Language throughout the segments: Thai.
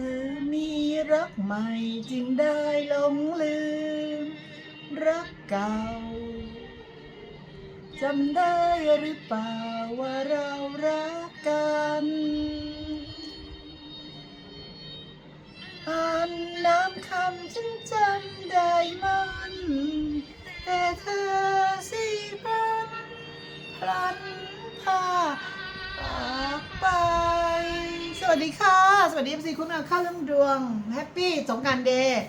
อมีรักใหม่จึงได้หลงลืม รักเก่าจำได้หรือเปล่าว่าเรารักกันอ่านน้ำคำฉันจำได้มัน แต่เธอสิพันพลันพาปากไป สวัสดีค่ะ วัสดีเอฟซีคุณอาข้าเรื่องดวงแฮปปี้สงการเดย์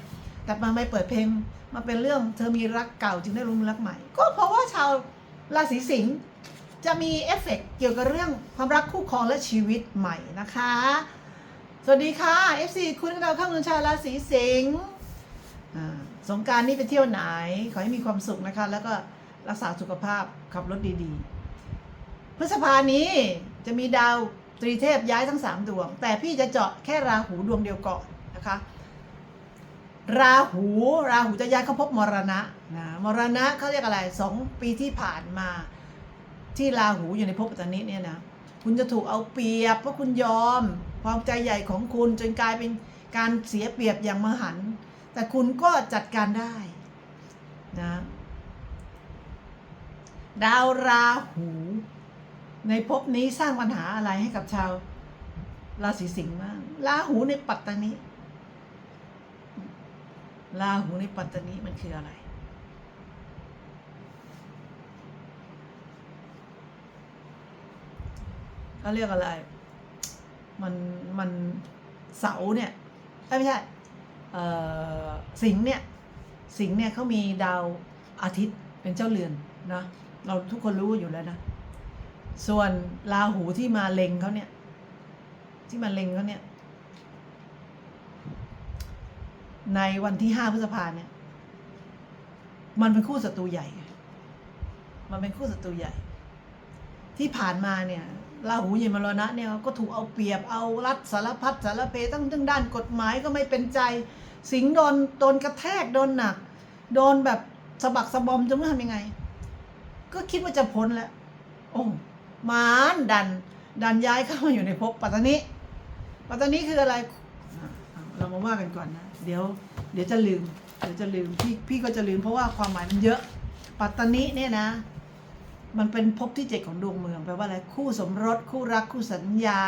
กลับมาไม่เปิดเพลงมาเป็นเรื่องเธอมีรักเก่าจึงได้รู้รักใหม่ ก็เพราะว่าชาวราศีสิงห์จะมีเอฟเฟกต์เกี่ยวกับเรื่องความรักคู่ครองและชีวิตใหม่นะคะ สวัสดีค่ะ FC คุณดาวข้างเมืองชาวราศีสิงห์อ่าสงการนี้ไปเที่ยวไหน ขอให้มีความสุขนะคะ แล้วก็รักษาสุขภาพขับรถดีๆ พฤษภานี้จะมีดาว ตรีเทพย้ายทั้ง 3 ดวง แต่พี่จะเจาะแค่ราหูดวงเดียวก่อนนะคะ ราหูราหูจะย้ายเข้าพบมรณะนะมรณะเขาเรียกอะไรสองปีที่ผ่านมาที่ราหูอยู่ในภพปัตตานิเนี่ยนะคุณจะถูกเอาเปรียบเพราะคุณยอม ความใจใหญ่ของคุณจนกลายเป็นการเสียเปรียบอย่างมหันต์แต่คุณก็จัดการได้นะดาวราหู ในภพนี้สร้างปัญหาอะไรให้กับชาวราศีสิงห์บ้างราหูในปัตตานีราหูในปัตตานีมันคืออะไรเขาเรียกอะไร มันมันเสาเนี่ยไม่ใช่เออสิงห์เนี่ยสิงห์เนี่ยเขามีดาวอาทิตย์เป็นเจ้าเรือนนะเราทุกคนรู้อยู่แล้วนะ ส่วนราหูที่มาเล็งเขาเนี่ย ที่มาเล็งเขาเนี่ย ในวันที่ห้าพฤษภาเนี่ย มันเป็นคู่ศัตรูใหญ่ มันเป็นคู่ศัตรูใหญ่ ที่ผ่านมาเนี่ยราหูเยนมรณะเนี่ยก็ถูกเอาเปรียบเอารัดสารพัดสารเพตั้งทั้งด้านกฎหมายก็ไม่เป็นใจ สิงโดนโดนกระแทกโดนหนัก โดนแบบสะบักสะบอมจะไม่ทำยังไง ก็คิดว่าจะพ้นแล้ว โอ้ มานดัน ดันย้ายเข้ามาอยู่ในภพปัตตานีปัตตานีคืออะไร เรามาว่ากันก่อนนะ เดี๋ยว เดี๋ยวจะลืม เดี๋ยวจะลืม พี่พี่ก็จะลืมเพราะว่าความหมายมันเยอะ ปัตตานีเนี่ยนะ มันเป็นภพที่เจ็ดของดวงเมืองแปลว่าอะไร คู่สมรส คู่รัก คู่สัญญา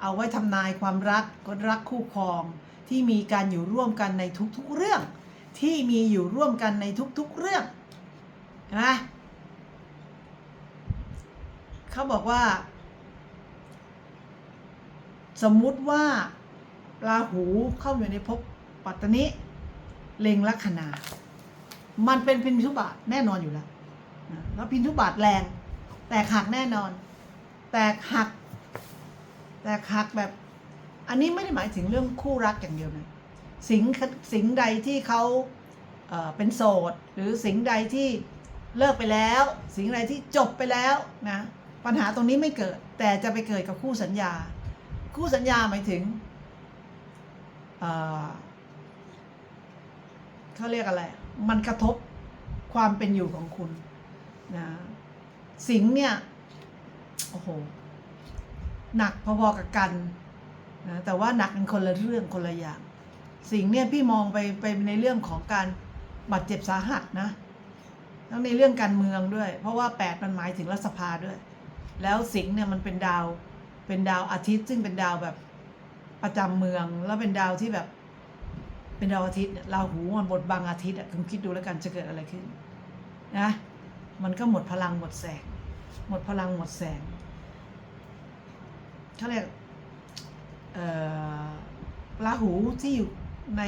เอาไว้ทำนายความรักคนรักคู่ครอง ที่มีการอยู่ร่วมกันในทุกๆเรื่อง ที่มีอยู่ร่วมกันในทุกๆเรื่องนะ เขาบอกว่า สมมุติว่าราหูเข้าอยู่ในภพปัตตนิเล็งลัคนา มันเป็นพินทุบาทแน่นอนอยู่แล้วแล้วพินทุบาทแรง แตกหักแน่นอน แตกหัก แตกหักแบบ อันนี้ไม่ได้หมายถึงเรื่องคู่รักอย่างเดียวนะสิงสิงใดที่เขาเป็นโสด หรือสิงใดที่เลิกไปแล้ว สิ่งใดที่จบไปแล้วนะ ปัญหาตรงนี้ไม่เกิด แต่จะไปเกิดกับคู่สัญญา คู่สัญญาหมายถึงเขาเรียกอะไร มันกระทบความเป็นอยู่ของคุณนะสิงเนี่ยโอ้โหหนักพอๆกับกันนะแต่ว่าหนักเป็นคนละเรื่องคนละอย่าง สิงเนี่ยพี่มองไปไปในเรื่องของการบาดเจ็บสาหัสนะทั้งในเรื่องการเมืองด้วย เพราะว่าแปดมันหมายถึงรัฐสภาด้วย แล้วสิงห์เนี่ยมันเป็นดาวเป็นดาวอาทิตย์ ซึ่งเป็นดาวแบบประจำเมือง แล้วเป็นดาวที่แบบเป็นดาวอาทิตย์ราหูมันบดบังอาทิตย์อะคุณคิดดูแล้วกันจะเกิดอะไรขึ้นนะมันก็หมดพลังหมดแสง หมดพลังหมดแสงเขาเรียกเอ่อราหูที่อยู่ใน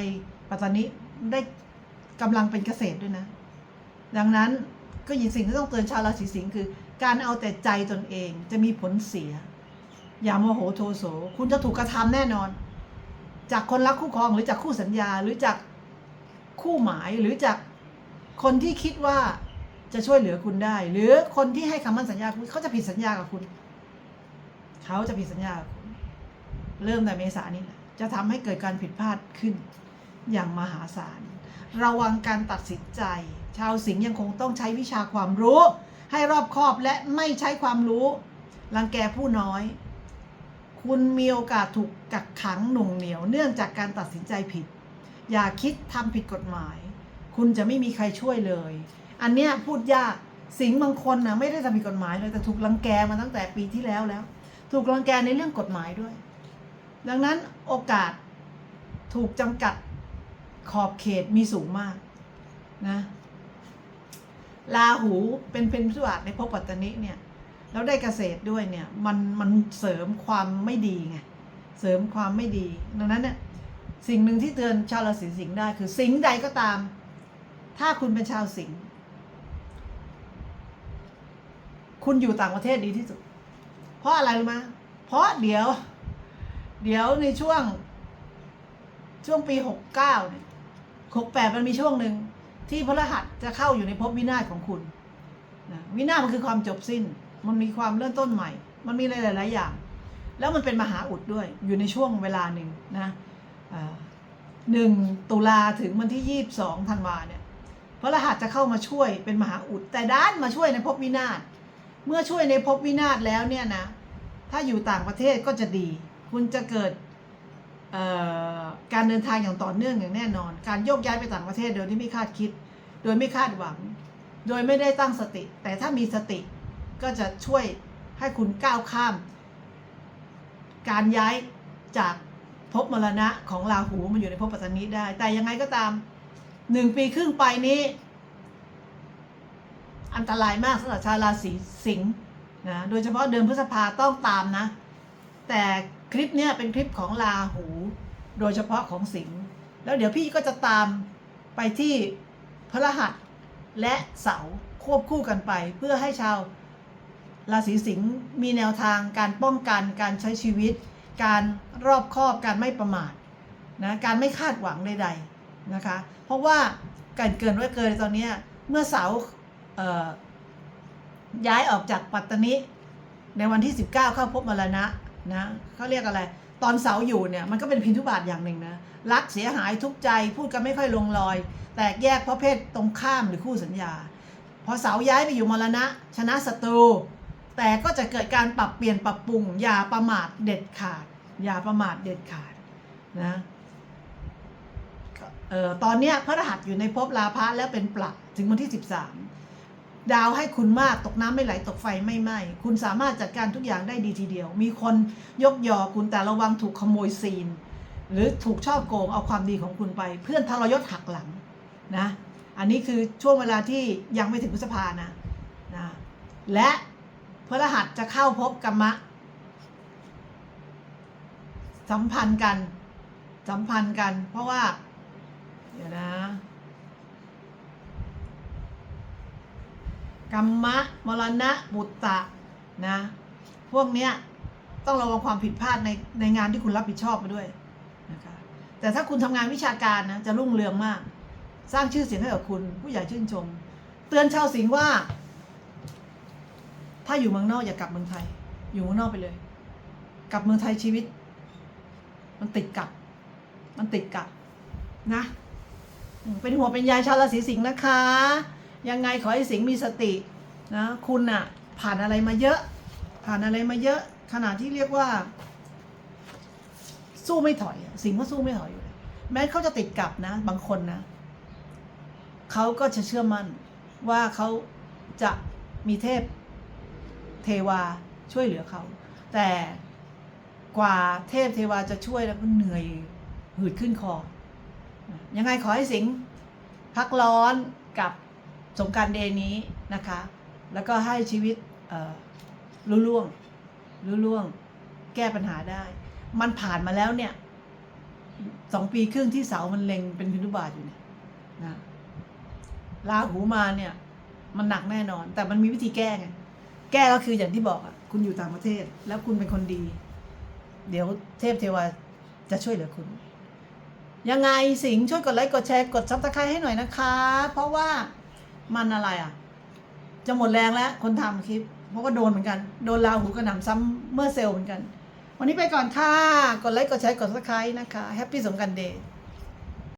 ปัตตานีได้กำลังเป็นเกษตรด้วยนะ ดังนั้นก็ยินสิ่งที่ต้องเตือนชาวราศีสิงห์คือ การเอาแต่ใจตนเองจะมีผลเสีย อย่าโมโหโทโสคุณจะถูกกระทำแน่นอน จากคนรักคู่ครองหรือจากคู่สัญญาหรือจากคู่หมายหรือจากคนที่คิดว่าจะช่วยเหลือคุณได้ หรือคนที่ให้คำมั่นสัญญาคุณเขาจะผิดสัญญากับคุณ เขาจะผิดสัญญากับคุณเริ่มแต่เมษานี้จะทำให้เกิดการผิดพลาดขึ้น อย่างมหาศาลระวังการตัดสินใจ ชาวสิงห์ยังคงต้องใช้วิชาความรู้ ให้รอบคอบและไม่ใช้ความรู้รังแกผู้น้อย คุณมีโอกาสถูกกักขังหน่วงเหนียวเนื่องจากการตัดสินใจผิด อย่าคิดทำผิดกฎหมาย คุณจะไม่มีใครช่วยเลย อันเนี้ยพูดยากสิงบางคนนะไม่ได้ทำผิดกฎหมายเลยแต่ถูกรังแกมาตั้งแต่ปีที่แล้วแล้ว ถูกรังแกในเรื่องกฎหมายด้วย ดังนั้นโอกาสถูกจำกัดขอบเขตมีสูงมากนะ ลาหูเป็นเป็นพิบัติในภพปัตตนิเนี่ยแล้วได้เกษตรด้วยเนี่ยมันมันเสริมความไม่ดีไงเสริมความไม่ดี ดังนั้นเนี่ยสิ่งหนึ่งที่เตือนชาวราศีสิงห์ได้คือสิงห์ใดก็ตาม ถ้าคุณเป็นชาวสิงห์คุณอยู่ต่างประเทศดีที่สุด เพราะอะไรรู้ไหมเพราะเดี๋ยว เดี๋ยวในช่วงช่วงปีหกเก้าเนี่ยหกแปดมันมีช่วงหนึ่ง ที่พระรหัสจะเข้าอยู่ในภพวินาศของคุณนะวินาศมันคือความจบสิ้น มันมีความเริ่มต้นใหม่ มันมีหลาย ๆ อย่าง แล้วมันเป็นมหาอุดด้วย อยู่ในช่วงเวลาหนึ่งนะหนึ่งตุลาถึงวันที่ยี่สิบสองธันวาเนี่ยพระรหัสจะเข้ามาช่วยเป็นมหาอุด แต่ด้านมาช่วยในภพวินาศ เมื่อช่วยในภพวินาศแล้วเนี่ยนะ ถ้าอยู่ต่างประเทศก็จะดี คุณจะเกิด การเดินทางอย่างต่อเนื่องอย่างแน่นอน การโยกย้ายไปต่างประเทศโดยที่ไม่คาดคิด โดยไม่คาดหวัง โดยไม่ได้ตั้งสติ แต่ถ้ามีสติก็จะช่วยให้คุณก้าวข้าม การย้ายจากภพมรณะของราหูมาอยู่ในภพปัตตานีได้ แต่ยังไงก็ตามหนึ่งปีครึ่งไปนี้ อันตรายมากสำหรับชาวราศีสิงห์นะโดยเฉพาะเดือนพฤษภาต้องตามนะ แต่ คลิปเนี้ยเป็นคลิปของราหู โดยเฉพาะของสิงห์แล้วเดี๋ยวพี่ก็จะตามไปที่พระหัสและเสาควบคู่กันไป เพื่อให้ชาวราศีสิงห์มีแนวทางการป้องกันการใช้ชีวิต การรอบคอบการไม่ประมาทนะการไม่คาดหวังใดๆนะคะ เพราะว่าการเกินไว้เกินตอนนี้เมื่อเสาเย้ายออกจากปัตตานีในวันที่ 19 เข้าพบมรณะ นะเขาเรียกอะไร ตอนเสาอยู่เนี่ยมันก็เป็นพินทุบาทอย่างหนึ่งนะรักเสียหายทุกใจพูดกันไม่ค่อยลงรอย แตกแยกเพราะเพศตรงข้ามหรือคู่สัญญา พอเสาย้ายไปอยู่มรณะ ชนะศัตรู แต่ก็จะเกิดการปรับเปลี่ยนปรับปรุง อย่าประมาทเด็ดขาด อย่าประมาทเด็ดขาดนะเอ่อตอนเนี้ยพระรหัสอยู่ในภพลาภะแล้วเป็นปลักถึงวันที่ 13 ดาวให้คุณมากตกน้ำไม่ไหลตกไฟไม่ไหม้คุณสามารถจัดการทุกอย่างได้ดีทีเดียว มีคนยกยอคุณแต่ระวังถูกขโมยซีน หรือถูกช่อโกงเอาความดีของคุณไป เพื่อนทรยศหักหลังนะอันนี้คือช่วงเวลาที่ยังไม่ถึงพฤษภานะนะและพระรหัสจะเข้าพบกรรมะ สัมพันธ์กัน สัมพันธ์กัน เพราะว่า เดี๋ยวนะ กรรมะ มรณะบุตตะนะ พวกเนี้ยต้องระวังความผิดพลาดในในงานที่คุณรับผิดชอบมาด้วยนะคะแต่ถ้าคุณทำงานวิชาการนะจะรุ่งเรืองมาก สร้างชื่อเสียงให้กับคุณผู้ใหญ่ชื่นชม เตือนชาวสิงห์ว่า ถ้าอยู่เมืองนอกอย่ากลับเมืองไทย อยู่เมืองนอกไปเลย กลับเมืองไทยชีวิต มันติดกับ มันติดกับนะเป็นหัวเป็นใยชาวราศีสิงห์นะคะ ยังไงขอให้สิงห์มีสติ นะคุณอะผ่านอะไรมาเยอะ ผ่านอะไรมาเยอะ ขนาดที่เรียกว่า สู้ไม่ถอย สิงห์ก็สู้ไม่ถอยอยู่แล้วแม้เขาจะติดกับนะ บางคนนะเขาก็จะเชื่อมั่นว่าเขาจะมีเทพเทวาช่วยเหลือเขา แต่กว่าเทพเทวาจะช่วยแล้วก็เหนื่อยหืดขึ้นคอ ยังไงขอให้สิงห์พักร้อนกับสงการเดย์นี้นะคะ แล้วก็ให้ชีวิตรุ่ล่วงรุ่ล่วง แก้ปัญหาได้ มันผ่านมาแล้วเนี่ยสองปีครึ่งที่เสามันเล็งเป็นพินุบาตอยู่เนี่ยนะลาหูมาเนี่ย มันหนักแน่นอน แต่มันมีวิธีแก้ไงแก้ก็คืออย่างที่บอกอะคุณอยู่ต่างประเทศ แล้วคุณเป็นคนดี เดี๋ยวเทพเทวาจะช่วยเหลือคุณ ยังไงสิงช่วยกดไลค์กดแชร์กดซับสไครต์ให้หน่อยนะคะ เพราะว่ามันอะไรอะ จะหมดแรงแล้วคนทำคลิป เพราะว่าโดนเหมือนกัน โดนลาหูกระหน่ำซ้ำเมื่อเซลล์เหมือนกัน วันนี้ไปก่อนค่ะ กดไลค์ กดแชร์ กดซับสไครต์นะคะ แฮปปี้สงกรานเดย์